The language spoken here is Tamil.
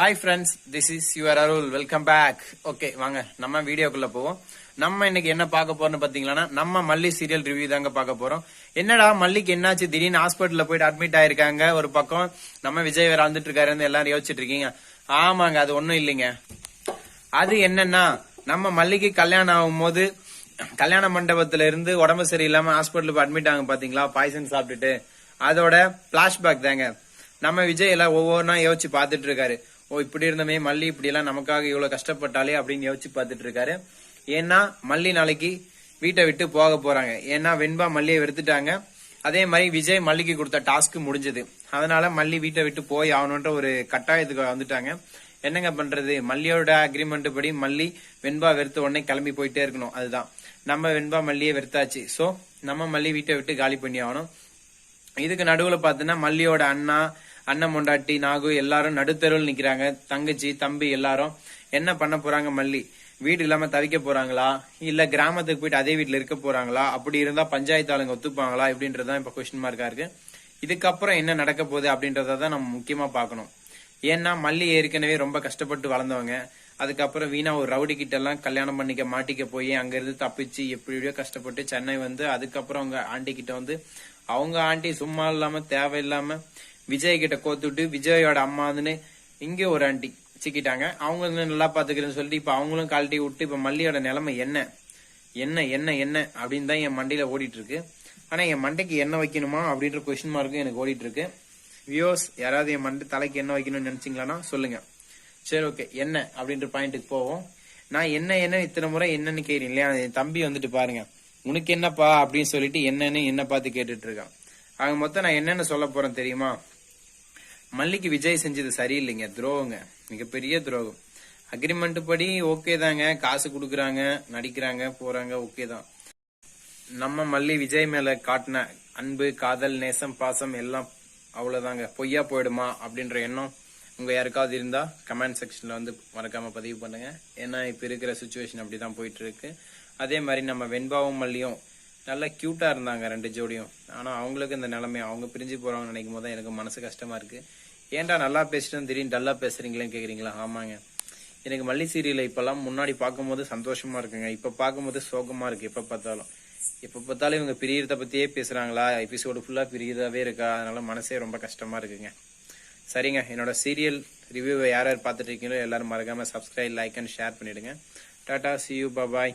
Hi friends this is your Arul welcome back okay வாங்க. நம்ம வீடியோக்குள்ள போவோம். நம்ம இன்னைக்கு என்ன பார்க்க போறோம்னு பாத்தீங்கன்னா நம்ம மல்லி சீரியல் ரிவ்யூ தாங்க பார்க்க போறோம். என்னடா மல்லிக்கு என்னாச்சு? திடீர்னு ஹாஸ்பிட்டல்ல போயிட்டு அட்மிட் ஆயிருக்காங்க ஒரு பக்கம். நம்ம விஜய் வேற வந்துட்டு இருக்காருன்னு எல்லாரும் யோசிச்சுட்டு இருக்கீங்க. ஆமாங்க அது ஒண்ணும் இல்லைங்க. அது என்னன்னா நம்ம மல்லிக்கு கல்யாணம் ஆகும் போது கல்யாண மண்டபத்துல இருந்து உடம்பு சரியில்லாம ஹாஸ்பிட்டலுக்கு அட்மிட் ஆகும் பாத்தீங்களா? பாய்சன் சாப்பிட்டுட்டு. அதோட பிளாஷ்பேக் தாங்க. நம்ம விஜய் எல்லாம் ஒவ்வொன்றா யோசிச்சு பார்த்துட்டு இருக்காரு. ஓ இப்படி இருந்தமே மல்லி இப்படி எல்லாம் நமக்காக இவ்வளவு கஷ்டப்பட்டாலே அப்படின்னு யோசிச்சு பார்த்துட்டு இருக்காரு. ஏன்னா மல்லி நாளைக்கு வீட்டை விட்டு போக போறாங்க. ஏன்னா வெண்பா மல்லியை வெறுத்துட்டாங்க. அதே மாதிரி விஜய் மல்லிக்கு கொடுத்த டாஸ்க் முடிஞ்சது. அதனால மல்லி வீட்டை விட்டு போய் ஆகணுன்ற ஒரு கட்டாயத்துக்கு வந்துட்டாங்க. என்னங்க பண்றது? மல்லியோட அக்ரிமெண்ட் படி மல்லி வெண்பா வெறுத்த உடனே கிளம்பி போயிட்டே இருக்கணும். அதுதான். நம்ம வெண்பா மல்லியை வெறுத்தாச்சு. சோ நம்ம மல்லி வீட்டை விட்டு காலி பண்ணி ஆகணும். இதுக்கு நடுவுல பாத்தீங்கன்னா மல்லியோட அண்ணா அண்ணன் மொண்டாட்டி நாகு எல்லாரும் நடுத்தருவில் நிக்கிறாங்க. தங்கச்சி தம்பி எல்லாரும். என்ன பண்ண போறாங்க மல்லி? வீடு இல்லாம தவிக்க போறாங்களா? இல்ல கிராமத்துக்கு போயிட்டு அதே வீட்டுல இருக்க போறாங்களா? அப்படி இருந்தா பஞ்சாயத்து ஆளுங்க ஒத்துப்பாங்களா? இப்படின்றதுதான் இப்ப கொஸ்டின் மார்க்கா இருக்கு. இதுக்கப்புறம் என்ன நடக்க போகுது அப்படின்றத தான் நம்ம முக்கியமா பார்க்கணும். ஏன்னா மல்லி ஏற்கனவே ரொம்ப கஷ்டப்பட்டு வளர்ந்தவங்க. அதுக்கப்புறம் வீணா ஒரு ரவுடி கிட்ட எல்லாம் கல்யாணம் பண்ணிக்க மாட்டிக்க போய் அங்கிருந்து தப்பிச்சு எப்படியோ கஷ்டப்பட்டு சென்னை வந்து அதுக்கப்புறம் அவங்க ஆண்டி கிட்ட வந்து அவங்க ஆண்டி சும்மா இல்லாம தேவையில்லாம விஜய் கிட்ட கோத்துட்டு விஜயோட அம்மாதுன்னு இங்க ஒரு ஆண்டி சிக்கிட்டாங்க. அவங்க வந்து நல்லா பாத்துக்கிறேன்னு சொல்லிட்டு இப்ப அவங்களும் கழட்டி விட்டு இப்ப மல்லியோட நிலைமை என்ன? என்ன என்ன என்ன? அப்படின்னு தான் என் மண்டையில ஓடிட்டு இருக்கு ஆனா என் மண்டைக்கு என்ன வைக்கணுமா அப்படின்ற கொஸ்டின் மார்க்கும் எனக்கு ஓடிட்டு இருக்கு வியோஸ் யாராவது என் மண்டை தலைக்கு என்ன வைக்கணும்னு நினைச்சீங்களான்னா சொல்லுங்க. சரி ஓகே என்ன? அப்படின்ற பாயிண்ட்டுக்கு போவோம். நான் என்ன என்ன இத்தனை முறை என்னன்னு கேட்கிறேன் இல்லையா? என் தம்பி வந்துட்டு பாருங்க. உனக்கு என்னப்பா அப்படின்னு சொல்லிட்டு என்னன்னு என்ன பார்த்து கேட்டுட்டு இருக்கான். ஆக மொத்தம் நான் என்னென்ன சொல்ல போறேன் தெரியுமா? மல்லிக்கு விஜய் செஞ்சது சரியில்லைங்க. துரோகங்க. மிகப்பெரிய துரோகம். அக்ரிமெண்ட் படி ஓகே தாங்க. காசு கொடுக்குறாங்க நடிக்கிறாங்க போறாங்க ஓகே தான். நம்ம மல்லி விஜய் மேல காட்டின அன்பு காதல் நேசம் பாசம் எல்லாம் அவ்வளவுதாங்க. பொய்யா போயிடுமா அப்படின்ற எண்ணம் உங்க யாருக்காவது இருந்தா கமெண்ட் செக்ஷன்ல வந்து மறக்காம பதிவு பண்ணுங்க. ஏன்னா இப்ப இருக்கிற சுச்சுவேஷன் அப்படிதான் போயிட்டு இருக்கு. அதே மாதிரி நம்ம வெண்பாவும் மல்லியும் நல்லா க்யூட்டாக இருந்தாங்க ரெண்டு ஜோடியும். ஆனால் அவங்களுக்கு இந்த நிலைமை அவங்க பிரிஞ்சு போகிறாங்கன்னு நினைக்கும் போது தான் எனக்கு மனசு கஷ்டமாக இருக்குது ஏன்டா நல்லா பேசிட்டு திடீர்னு டல்லாக பேசுகிறீங்களேன்னு கேட்குறீங்களா ஆமாங்க. எனக்கு மல்லி சீரியலை இப்போல்லாம் முன்னாடி பார்க்கும்போது சந்தோஷமாக இருக்குங்க. இப்போ பார்க்கும்போது சோகமாக இருக்குது எப்போ பார்த்தாலும். எப்போ பார்த்தாலும் இவங்க பிரியறத பற்றியே பேசுகிறாங்களா எபிசோடு ஃபுல்லாக பிரியதாகவே இருக்கா? அதனால் மனசே ரொம்ப கஷ்டமாக இருக்குங்க. சரிங்க என்னோட சீரியல் ரிவ்யூவை யார் யார் பார்த்துட்டு இருக்கீங்களோ எல்லாரும் மறக்காமல் சப்ஸ்கிரைப் லைக் அண்ட் ஷேர் பண்ணிவிடுங்க டாடா சி யூ பாய்